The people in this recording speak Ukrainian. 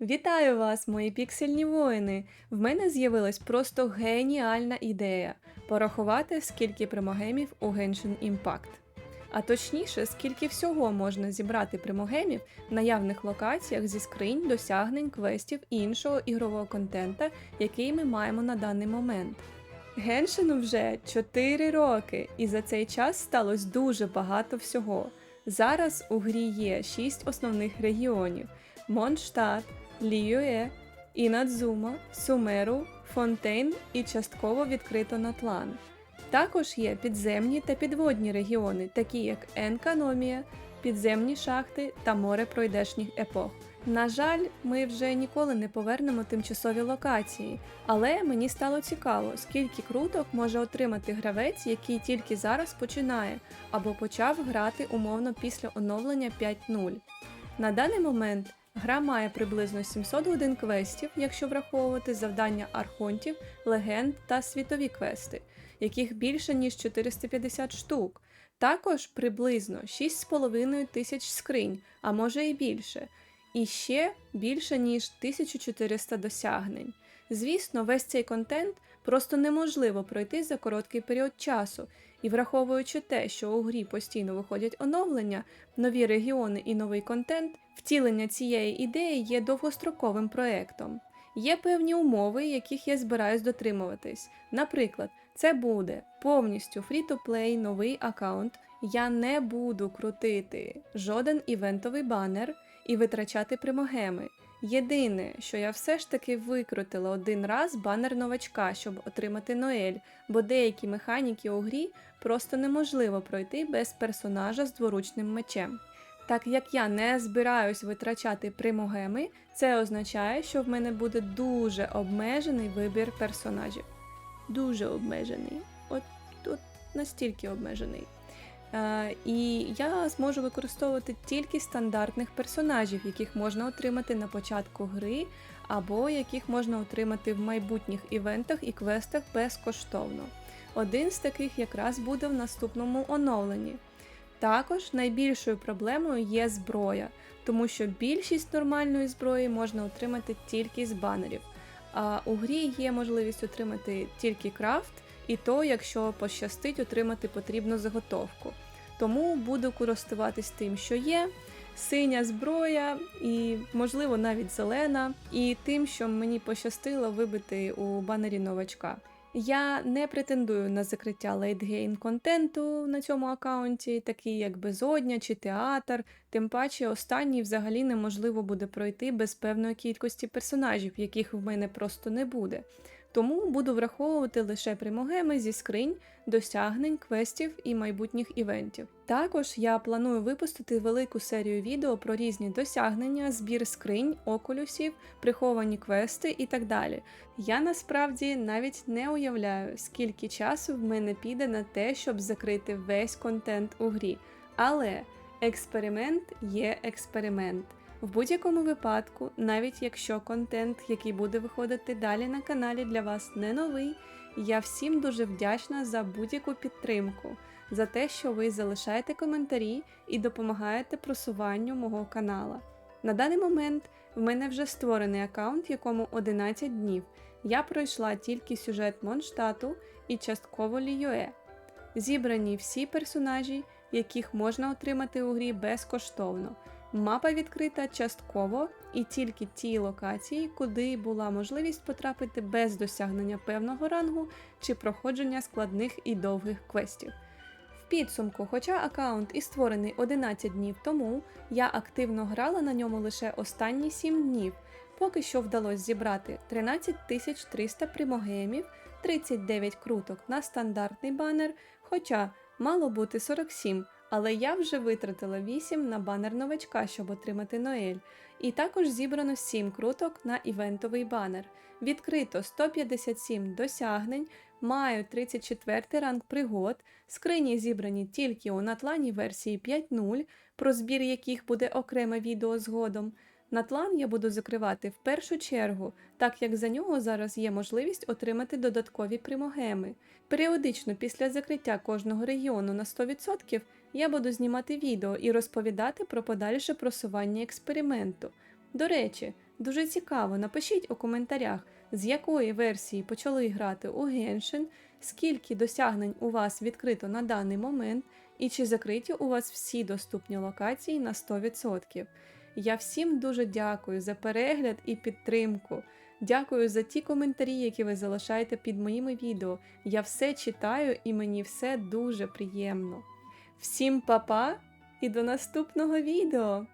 Вітаю вас, мої піксельні воїни! В мене з'явилась просто геніальна ідея порахувати, скільки примогемів у Genshin Impact. А точніше, скільки всього можна зібрати примогемів в наявних локаціях зі скринь, досягнень, квестів і іншого ігрового контента, який ми маємо на даний момент. Геншину вже 4 роки, і за цей час сталося дуже багато всього. Зараз у грі є 6 основних регіонів: Монштадт, Ліюе, Інадзума, Сумеру, Фонтейн і частково відкрито Натлан. Також є підземні та підводні регіони, такі як Енканомія, підземні шахти та море пройдешніх епох. На жаль, ми вже ніколи не повернемо тимчасові локації, але мені стало цікаво, скільки круток може отримати гравець, який тільки зараз починає або почав грати умовно після оновлення 5.0. На даний момент гра має приблизно 700 годин квестів, якщо враховувати завдання архонтів, легенд та світові квести, яких більше ніж 450 штук. Також приблизно 6,5 тисяч скринь, а може і більше, і ще більше ніж 1400 досягнень. Звісно, весь цей контент просто неможливо пройти за короткий період часу, і враховуючи те, що у грі постійно виходять оновлення, нові регіони і новий контент, втілення цієї ідеї є довгостроковим проектом. Є певні умови, яких я збираюсь дотримуватись. Наприклад, це буде повністю фрі-то-плей новий аккаунт. Я не буду крутити жоден івентовий банер і витрачати примогеми. Єдине, що я все ж таки викрутила один раз банер новачка, щоб отримати Ноель, бо деякі механіки у грі просто неможливо пройти без персонажа з дворучним мечем. Так як я не збираюсь витрачати примогеми, це означає, що в мене буде дуже обмежений вибір персонажів. Дуже обмежений. От, от настільки обмежений. Е, і я зможу використовувати тільки стандартних персонажів, яких можна отримати на початку гри, або яких можна отримати в майбутніх івентах і квестах безкоштовно. Один з таких якраз буде в наступному оновленні. Також найбільшою проблемою є зброя, тому що більшість нормальної зброї можна отримати тільки з банерів. А у грі є можливість отримати тільки крафт, і то, якщо пощастить отримати потрібну заготовку. Тому буду користуватись тим, що є. Синя зброя, і, можливо, навіть зелена, і тим, що мені пощастило вибити у банері новачка. Я не претендую на закриття лейтгейм контенту на цьому аккаунті, такі як безодня чи театр, тим паче останній взагалі неможливо буде пройти без певної кількості персонажів, яких в мене просто не буде. Тому буду враховувати лише примогеми зі скринь, досягнень, квестів і майбутніх івентів. Також я планую випустити велику серію відео про різні досягнення, збір скринь, окулюсів, приховані квести і так далі. Я насправді навіть не уявляю, скільки часу в мене піде на те, щоб закрити весь контент у грі. Але експеримент є експеримент. В будь-якому випадку, навіть якщо контент, який буде виходити далі на каналі, для вас не новий, я всім дуже вдячна за будь-яку підтримку, за те, що ви залишаєте коментарі і допомагаєте просуванню мого канала. На даний момент в мене вже створений аккаунт, якому 11 днів. Я пройшла тільки сюжет Монштату і частково Ліюе. Зібрані всі персонажі, яких можна отримати у грі безкоштовно. Мапа відкрита частково і тільки ті локації, куди була можливість потрапити без досягнення певного рангу чи проходження складних і довгих квестів. В підсумку, хоча аккаунт і створений 11 днів тому, я активно грала на ньому лише останні 7 днів, поки що вдалося зібрати 13 300 примогемів, 39 круток на стандартний банер, хоча мало бути 47. Але я вже витратила 8 на банер новачка, щоб отримати Ноель. І також зібрано 7 круток на івентовий банер. Відкрито 157 досягнень, маю 34 ранг пригод, скрині зібрані тільки у натлані версії 5.0, про збір яких буде окреме відео згодом. Натлан я буду закривати в першу чергу, так як за нього зараз є можливість отримати додаткові примогеми. Періодично після закриття кожного регіону на 100% я буду знімати відео і розповідати про подальше просування експерименту. До речі, Дуже цікаво, напишіть у коментарях, з якої версії почали грати у Genshin, скільки досягнень у вас відкрито на даний момент, і чи закриті у вас всі доступні локації на 100%. Я всім дуже дякую за перегляд і підтримку. Дякую за ті коментарі, які ви залишаєте під моїми відео. Я все читаю і мені все дуже приємно. Всім па-па і до наступного відео!